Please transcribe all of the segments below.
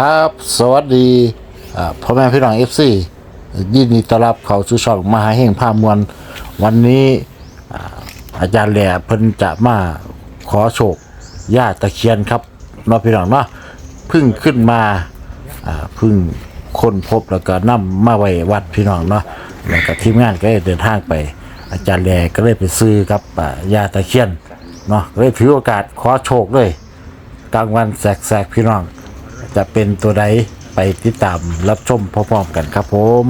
ครับ สวัสดีพ่อแม่พี่น้องเอฟซียินดีต้อนรับเข้าสู่ช่องมหาเฮงพามวลวันนี้อาจารย์แหล่เพิ่นจะมาขอโชคย่าตะเคียนครับเนาะพี่น้องเนาะเพึ่งขึ้นมาเพึ่งค้นพบแล้วก็นำมาไว้วัดพี่น้องเนาะแล้วก็ทีมงานก็ได้เดินทางไป อาจารย์แหล่ก็เลยไปซื้อกับอ่าตะเคียนเนาะเลยถือโอกาสขอโชคเลยกลางวันแสกๆพี่น้อง จะเป็นตัวใดไปติดตามรับชมพร้อมๆกันครับผม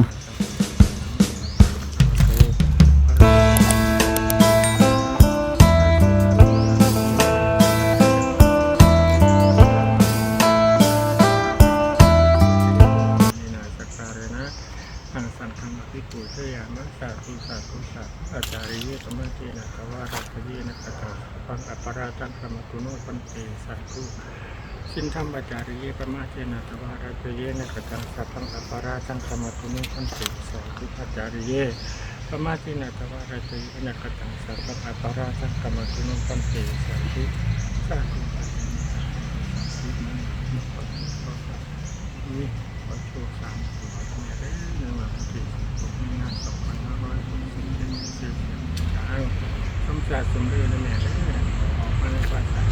นินาสักการะนะทางสันธรรมพิปุเทยามัสสาธุสาธุสาอาจารยตมะเจนะกวาราคเยนะกะตาปังอัปราตังธรรมตุโนปันเตสาธุ สินธรรมจาริเยปมาเจนะตวาราคเยนะกตังสัพพังอปาราตังสมาตุนิสันติสาธุปจาริเยปมาเจนะตวาราคเยนะกตังสัพพังอปาราตังสมาตุนิสันติสาธุสาธุนี่ขอโชคสามตัวเนี่ยได้ในวันที่สิบหกมีนาสองพันห้าร้อยหกสิบเจ็ดสิบเจ็ดทางสมศาสตร์สมเด็จนะเนี่ยได้ออกมาในภาษา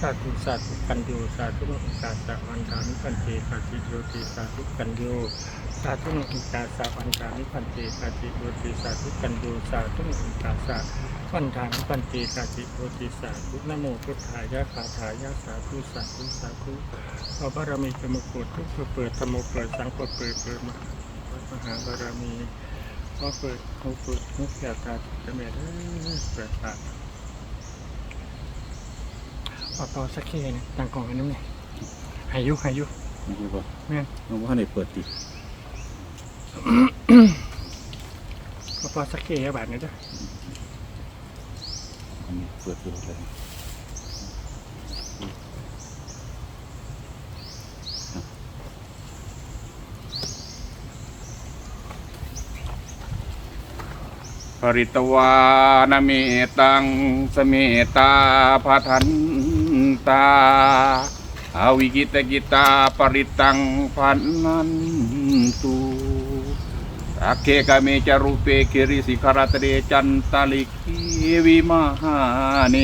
สา ธุสาธุกันโยสาธุนอุตาสะวันทานิพันเตปาจิโยติสาธุกันโยสาธุนอุตาสะวันทานิพันเตปาจิโยติสาธุกันโยสาธุนอุตาสะวันทางปันติกาจิโพติสาธุนโมพุทธายะคาถายะสาธุสาธุสาธุขอบารมีจมุกดทุกข์เปิดธรรมเปิดสังกเปิดเปิดมามหาบารมีขอเปิดหูเปิดหูแก่ตาจะเมตเปิดปาก ออกต่อสักเคเนี่ยตั้งกล่องกันน้ำเนี่ยหายุหายุนี่ป่ะแม่นน้องว่าในเปิดติออกต่อสักเคแบบนี้จ้ะอันนี้เปิดดูเลยปริตวานเมตังสเมตาพาทัน ตาอาวิกิตกิตาปริตังพันนันตุสักเคกเมจารุเปกิริสิขารตเรจันตาลิกีวิมหาเน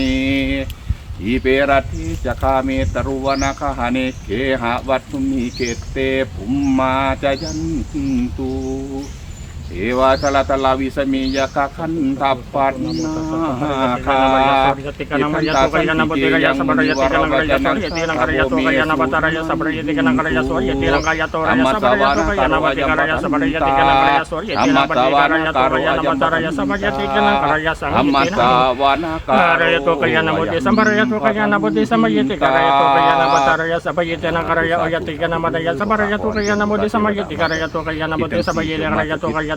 อีเปรติจะคาเมตรุวนาคหาเนเคหะวัตุมิเกเตภุมมาจายันตุ เทวาชลตลาวิสมียกะขันทัปปันนาคาอิทันตาสันติเกยังมุนิวราวจนะสาโรมีสุธรรมสาวานะคารวะยมัตตันตาธรรมสาวานะคารวะยมัตตันตาธรรมสาวานะคาร Karaya to kaya na buti sambaraya to kaya na buti samayiti karaya to kaya na bataraya sabayiti na karaya oyati ka na madaya sabaraya to kaya na buti samayiti karaya to kaya na buti sabayiti karaya to kaya tabaraya sabaraya to kaya tabaraya sabaraya to kaya na buti sangrayiti ka na karaya to kaya na buti nang bata paraya to kaya na basuriyiti nang Karaya to kaya na buti samayiti karaya to kaya na buti sabayiti karaya to kaya na tiraya saraya to kaya na buti sabayiti karaya to kaya na bataraya sakriya na karaya to kaya na bataraya samaraya ayante e nanang karaya so karaya tibaraya to kaya na buti sabaraya to kaya na bataraya sangraya to kaya na buti karaya sakriya tika ng karaya saraya tika ng karaya to kaya na mapatasa kaya tika ng karaya to kaya na buti karaya so kaya ng Paraya to kaya na mo di sa maraya to kaya na mo di sa paraya to kaya na bataraya sang kaya to kaya na mo di sa kaya to kaya to kaya na bataraya sa paraya to kaya na mo di sa may karaya to kaya na manaya sang kaya to kaya na ti Araya to kaya na maraya to kaya na maraya to kaya na karaya so raya ti kana maraya to kaya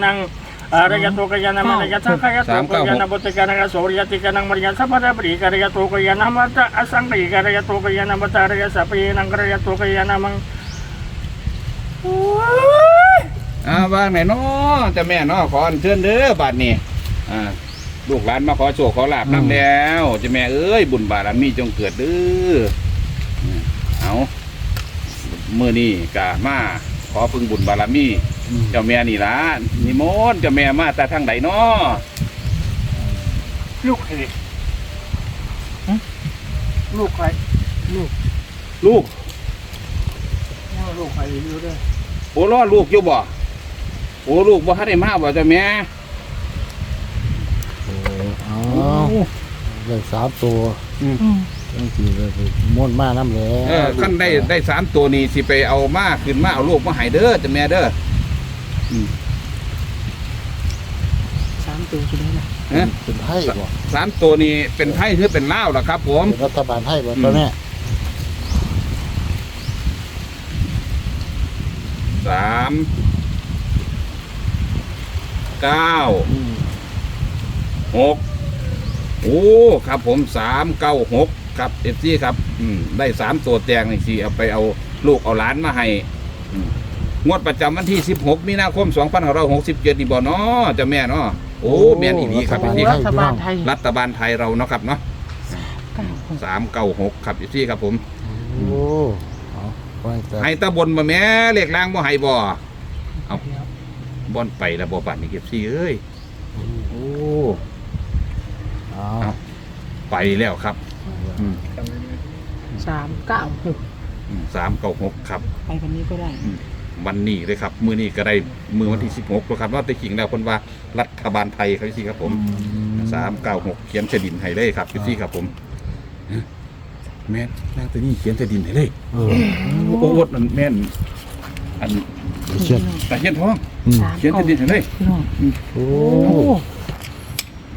ng Arayato kaya naman ayata kaya to kaya na bote ka na soryati ka ng Maria sa parabri kaya to kaya na mata asang kaya kaya to kaya na mata araya sa piyin ang kaya to kaya namang อ่าว่างไหนเนาะเจ้าแม่เนาะขออัญเชิญเด้อบัดนี้ อ่าลูกหลานมาขอโชคขอลาบนํแล้วเจ้าแม่เอ้ยบุญบารมีจงเกิดเด้ออืมเอามื้อนี้ก็มาขอพึ่งบุญบารมีเจ้าแม่นี่ล่ะนิมนต์เจ้าแม่มาแต่ทางใดเนาะลูกใครลูกใครลูกลูกใครอยู่ด้วยโอ้รอลูกอยู่บ่โอ้ลูกบ่ทันได้มาบ่เจ้าแม่ ได้สามตัวตั้งสี่เลยม้วนมาน้ำแหล้เออขั้นได้ได้สามตัวนี้สิไปเอามาขึ้นมาเอาลูกมาให้เด้อเจ้าแม่เด้อสามตัวคือได้ละเอ้อเป็นไทยบ่สามตัวนี้เป็นไทยหรือเป็นลาวล่ะครับ ผม เป็นรัฐบาลไทยบ่ตัวเนี้ยสามเก้าอืมหก โอ้ครับผมสามเก้าหกครับเอฟซีครับอืมได้สามตัวแตงนี่สิเอาไปเอาลูกเอาหลานมาให้อืมงวดประจำวันที่สิบหกมีนาคมสองพันห้าร้อยหกสิบเจ็ดนี่บ่เนาะเจ้าแม่เนาะโอ้แม่นอีหลีครับเอฟซีครัรับฐบาลไทย รัฐบาลไทยเราเนาะครับเนาะเก้าหกสามเก้าหกครับเอฟซีครับผม โอ้เอาไว้แต่ให้ตาบนมาแม่เรียกล่างบ่ให้บ่เอาบอนไปแล้วบ่ปัดนี่เก็บซี่เอ้ยโอ้เอา ไปแล้วครับสามเก้าหกสามเก้าหกครับ ไปวันนี้ก็ได้ วันนี้เลยครับ มือนี้ก็ได้มือวันที่สิบหกแล้วครับว่าแต่จริงแล้วคนว่ารัฐบาลไทยครับพี่ครับผมสามเก้าหกเขียนเสดินให้เลยครับพี่ครับผมแม่นนางตัวนี้เขียนเสดินให้เลยเออโอ้โหนั่นแม่นอันเชียนตะเขียนทองอืมสามเขียนเสดินให้เลยพี่น้องโอ้โอ้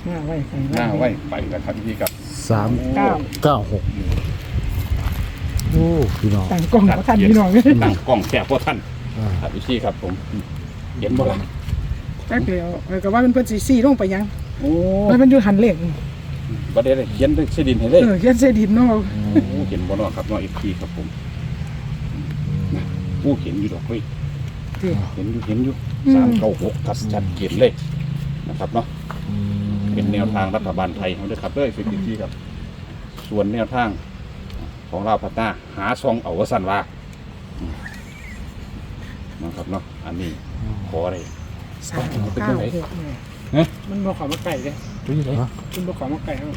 หน้าไว้ใส่หน้าไว้ไปกันครับพี่ครับ สามเก้าเก้าหกโอ้พี่น้องต่างกล้องกับท่านพี่น้องเลยตั้งกล้องแคบพวกท่านอ่าครับพี่ชี่ครับผมเห็นบ่ล่ะแต่เดี๋ยวเออก็ว่าเป็นเพื่อนสีสี่ลงไปยังโอ้มันเป็นอยู่หันเหล็กประเดี๋ยวเขียนด้วยเสดินให้เลเอยอเขียนเสดินเนาะโอ้เห็นบ่เนาะครับเนาะอีกทีครับผมโอ้เห็นอยู่ดอกเฮ้ยที่เห็นอยู่เห็นอยู่อืมสามเก้าหกทัดชัดเจนเลยนะครับเนาะอืม เป็นแนวทางรัฐบาลไทยเขาด้วยครับเด้อเป็นที่ครับ ส่วนแนวทางของเราพัฒนาหาซองเอาวสันว่าอืมนะครับเนาะอันนี้ขออะไรสามเก้าหกเนี่ยเอ๊ะมันบอกขอมาไก่เลยผู้หญิงมันบอกขอมาไก่ครับ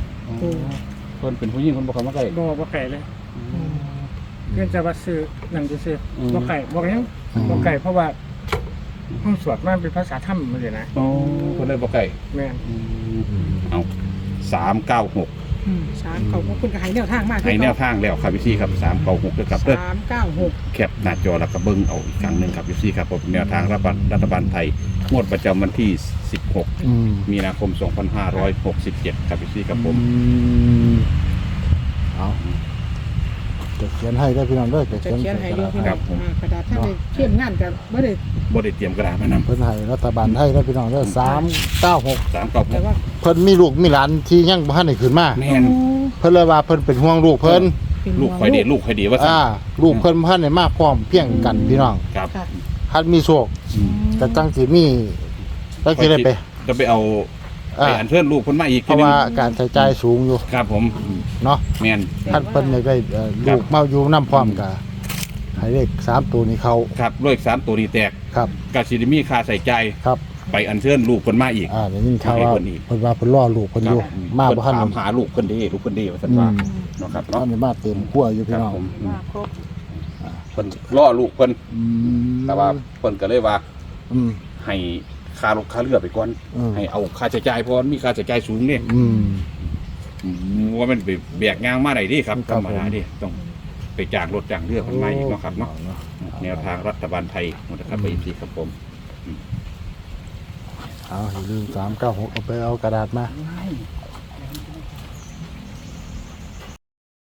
เพิ่นเป็นผู้หญิงคนบอกเขามาใกล้บอกว่าไก่เลยเพื่อนจะว่าซื้อหนังจะซื้ออืมบอกไก่บอกยังบอกไก่เพราะว่าห้องสวดมันเป็นภาษาถ้ำมันเลยนะโอ้คนเลยบอกไก่แม่น เอาสามเก้าหกอืมสามเขาพวกคุณก็ให้แนวทางมากให้แนวทางแล้วครับพี่ซี่ครับสามเก้าหกด้วยครับเด้อ สามเก้าหกแคปหน้าจอแล้วก็เบิ้งเอาอีกครั้งหนึ่งครับพี่ซี่ครับผมแนวทางรัฐบาลรัฐบาลไทยงวดประจำวันที่16อืมมีนาคม 2567 ครับพี่ซี่ครับผม อืมเอา จะเขียนให้ได้พี่น้องด้วยจะจะเขียนเขียนให้อยูพี่คน้รัอบงผมอ่ากระดาษท่านเลยเขียนงานกับไม่ได้บ่ได้เตรียมกระดาษมานำเพิ่นให้รัฐบาลไทยได้พี่น้องด้วยสามเก้าหกสามเก้าหแต่กว่าเพิ่นมีลูกมีหลานที่ยังบ่ทันได้ขึ้นมาแม่นเพิ่นเลยว่าเพิ่นเป็นห่วงลูกเพิ่นเป็นลูกคอยดีลูกคอยดีว่าสั่นอ่าลูกเพิ่นบ่ทันได้มาพร้อมเพียงกันพี่น้องครับค่ะคันมีโชคก็จังสิมีจังสิได้ไปจะไปเอา ไปอ่าอัญเชิญลูกเพิ่นมาอีกเพทีราะหนึงว่าการใช้จ่ายสูงอยู่ครับผมเนาะแม่นคันเพิ่นอยากได้เอ่อครับลูกมาอยู่นํพร้อมกันให้เลขสามตัวนี้เขาครับเลขสามตัวนี้แตกครับกสิได้มีค่าใส่ใจายครับไปอัญเชิญลูกเพิ่นมาอีก อ่าเดี๋ยวนี้ข่าวว่าให้เพิ่นอีก เพิ่นว่าเพิ่นรอลูกเพิ่นอยู่ครับมาเพิ่บ่นทัน ถามหาลูกเพิ่นเด้ลูกเพิ่นเด้ว่าซั่นอืว่ามเนาะครับตอเนาะนนี้มาเต็มขั้วอยู่คพี่รับน้องผมอืมมาครบเพิ่นล่อลูกเพิ่นอืมแต่ว่าเพิ่นก็เลยว่าอืมให้ ค่าลูกค่าเรือไปก่อนอืม ให้เอาค่าใช้จ่ายเพราะมันมีค่าใช้จ่ายสูงนี่อืมอืม ว่ามันไปแบกงางมาได้ดิครับครัธรบรมดาดิต้องไปจ้างรถจ้างเรือเพิ่นมาอีกเนาะครับเนาะแนวทางรัฐบาลไทยหมดนะครับไปอีกทีครับผมเอาอย่าลืมสามเก้าหกเอาไปเอากระดาษมาค